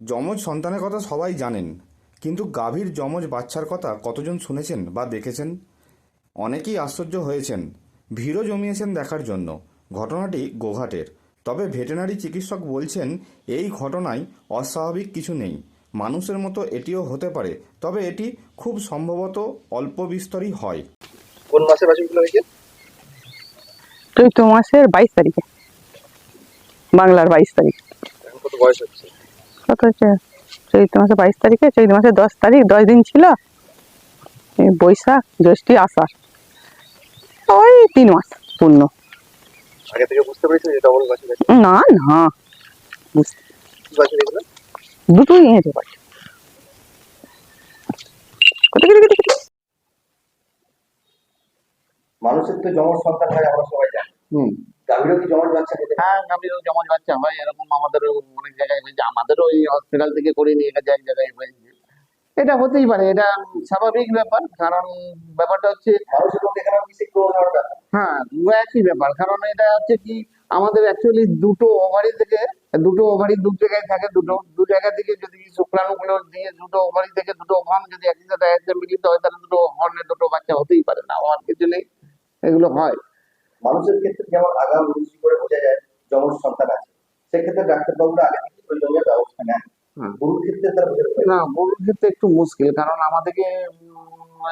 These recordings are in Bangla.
যমজ সন্তানের কথা সবাই জানেন কিন্তু গাভীর যমজ বাচ্চার কথা কতজন শুনেছেন বা দেখেছেন? অনেকেই আশ্চর্য হয়েছেন। ভিড়ও জমিয়েছেন দেখার জন্য। ঘটনাটি গোঘাটের। তবে ভেটেরিনারি চিকিৎসক বলছেন এই ঘটনায় অস্বাভাবিক কিছু নেই। মানুষের মতো এটিও হতে পারে তবে এটি খুব সম্ভবত অল্প বিস্তরই হয়। কোন মাসে হয়েছে চৈত্র মাসের বাইশ তারিখে। বাংলার বাইশ তারিখ। কত বয়স হচ্ছে? কত হচ্ছে চৈত্র মাসের বাইশ তারিখে চৈত্র মাসের দশ তারিখ দশ দিন ছিল। বৈশাখ জ্যৈষ্ঠী আষাঢ়। ওই তিন মাস পূর্ণ। না না। দুটোই পারে দেখি মানুষের তো জমজ সন্তান হয় আমরা সবাই জানি। হুম। গাভীরও কি জমজ বাচ্চা হ্যাঁ গাভীরও যেমন বাচ্চা হয় এরকম আমাদেরও অনেক জায়গায় হয়েছে। আমাদেরও ওই হসপিটাল থেকে করে নিয়ে গেছে এক জায়গায় হয়েছে। এটা হতেই পারে এটা স্বাভাবিক ব্যাপার কারণ ব্যাপারটা হচ্ছে হ্যাঁ একই ব্যাপার কারণ এটা হচ্ছে কি আমাদের অ্যাকচুয়ালি দুটো ওভারি থেকে দুটো ওভারি দু জায়গায় থাকে দুটো দু জায়গা থেকে যদি শুক্রাণুগুলো দিয়ে দুটো ওভারি থেকে দুটো হর্ন যদি একই সাথে মিলিত হয় তাহলে দুটো হর্নে দুটো বাচ্চা হতেই পারে না হওয়ার কিছু নেই এগুলো হয়। মানুষের ক্ষেত্রে যেমন আগাম রুচি করে বোঝা যায় জমজ সন্তান আছে সেক্ষেত্রে ডাক্তারবাবুরা আগে থেকে প্রয়োজনীয় ব্যবস্থা নেন। গরুর ক্ষেত্রে তারা না গরুর ক্ষেত্রে একটু মুশকিল কারণ আমাদেরকে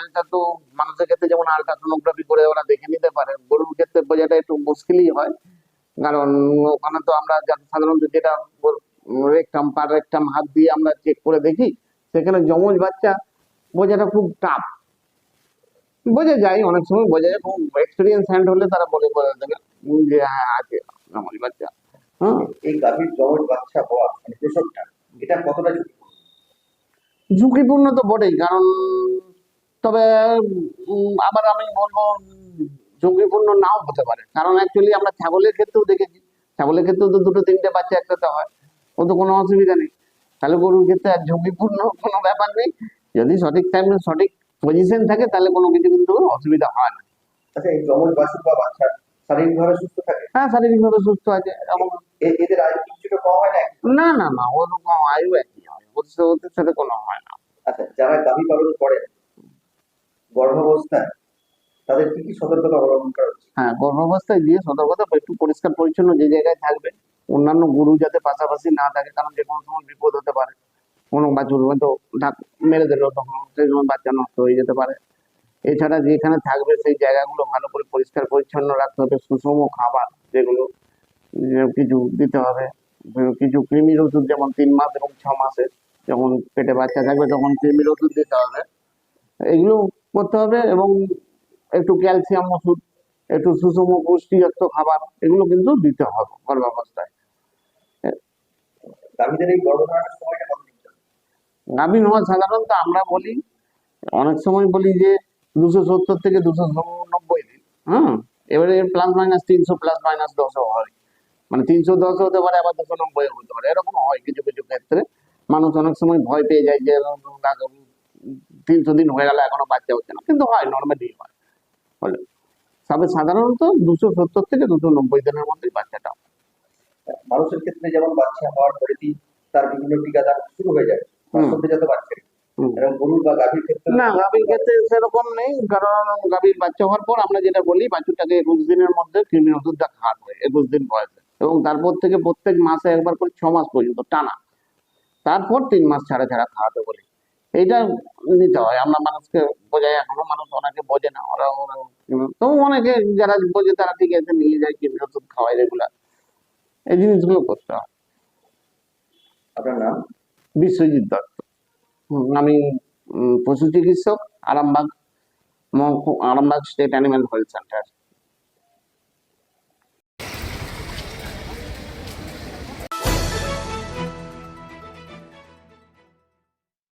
এটা তো মানুষের ক্ষেত্রে যেমন আলট্রাসোনোগ্রাফি করে ওরা দেখে নিতে পারে গরুর ক্ষেত্রে বোঝাটা একটু মুশকিলই হয়। কারণ ওখানে তো আমরা সাধারণত যেটা রেকটাম পার রেকটাম হাত দিয়ে আমরা চেক করে দেখি সেখানে যমজ বাচ্চা বোঝাটা খুব টাফ বোঝা যায় অনেক সময় বোঝা যায় খুব এক্সপিরিয়েন্স হ্যান্ড হলে তারা বলে বলে দেবে যে হ্যাঁ আছে যমজ বাচ্চা। হ্যাঁ? এই গাভীর জমজ বাচ্চা হওয়া মানে প্রসবটা এটা কতটা ঝুঁকিপূর্ণ? ঝুঁকিপূর্ণ তো বটেই কারণ তবে আবার আমি বলব ঝুঁকিপূর্ণ নাও হতে পারে। কারণ অ্যাকচুয়ালি আমরা ছাগলের ক্ষেত্রেও দেখেছি ছাগলের ক্ষেত্রেও তো দুটো তিনটে বাচ্চা একসাথে হয় ও তো কোনো অসুবিধা নেই। তাহলে গরুর ক্ষেত্রে আর ঝুঁকিপূর্ণ কোনো ব্যাপার নেই। যদি সঠিক টাইমে সঠিক পজিশন থাকে তাহলে কোনো কিছু কিন্তু অসুবিধা হয় না। আচ্ছা এই জমজ বাছুর বা বাচ্চা শারীরিকভাবে সুস্থ থাকে? হ্যাঁ শারীরিকভাবে সুস্থ আছে এবং এদের আয়ু কিছুটা কম হয় না না না না ওরকম আয়ু একই হয় ওদের সাথে কোনো হয় না। আচ্ছা যারা গাভী পালন করেন গর্ভাবস্থায় তাদের কি কি সতর্কতা অবলম্বন করা উচিত? হ্যাঁ গর্ভাবস্থায় দিয়ে সতর্কতা একটু পরিষ্কার পরিচ্ছন্ন যে জায়গায় থাকবে অন্যান্য গরু যাতে পাশাপাশি না থাকে কারণ যে কোনো সময় বিপদ হতে পারে। কোনো বাছুর হয়তো মেরে দিল, তখন সেই সময় বাচ্চা নষ্ট হয়ে যেতে পারে। এছাড়া যেখানে থাকবে সেই জায়গাগুলো ভালো করে পরিষ্কার, পরিচ্ছন্ন রাখতে হবে, সুষম খাবার যেগুলো কিছু দিতে হবে। কিছু কৃমির ওষুধ যেমন তিন মাস এবং ছ মাসে যখন পেটে বাচ্চা থাকবে তখন কৃমির ওষুধ দিতে হবে। এগুলো করতে হবে এবং একটু ক্যালসিয়াম ওষুধ, একটু সুষম পুষ্টিযুক্ত খাবার, এগুলো কিন্তু দিতে হবে গর্ভাবস্থায়। গাভীদের এই? গাভীর হওয়া সাধারণত আমরা বলি, অনেক সময় বলি যে দুশো সত্তর থেকে দুশো নব্বই দিন। হ্যাঁ এবারে প্লাস মাইনাস তিনশো প্লাস মাইনাস দশও হয়। মানে তিনশো দশ হতে পারে, আবার দুশো নব্বই হতে পারে। এরকম হয় কিছু কিছু ক্ষেত্রে। মানুষ অনেক সময় ভয় পেয়ে যায় যে তিনশো দিন হয়ে গেল, এখনও বাচ্চা হচ্ছে না। কিন্তু হয় নর্মালি হয়। বলে, তবে সাধারণত দুশো সত্তর থেকে দুশো নব্বই দিনের মধ্যে বাচ্চাটা মানুষের ক্ষেত্রে যেমন বাচ্চা হওয়ার পরেই তার বিভিন্ন টিকাদান শুরু হয়ে যায়। হুম। সদ্যজাত বাচ্চার হুম। এবং গরু বা গাভীর ক্ষেত্রে না গাভীর ক্ষেত্রে সেরকম নেই কারণ গাভীর বাচ্চা হওয়ার পর আমরা যেটা বলি বাছুরটাকে একুশ দিনের মধ্যে কৃমি ওষুধটা খাওয়াতে হয় একুশ দিন বয়সে। এবং তারপর থেকে প্রত্যেক মাসে একবার করে ছ মাস পর্যন্ত টানা। তারপর তিন মাস ছাড়া ছাড়া খাওয়াতে বলি। এইটা নিতে হয়। আমরা মানুষকে বোঝাই এখনও মানুষ অনেকে বোঝে না। ওরা ওরা তো অনেকে যারা বোঝে তারা ঠিক আছে নিয়ে যায় কৃমি ওষুধ খাওয়ায় রেগুলার। এই জিনিসগুলো করতে হয়। আপনার নাম? বিশ্বজিৎ দত্ত। আমি পশু চিকিৎসক Arambagh Arambagh state animal health centre.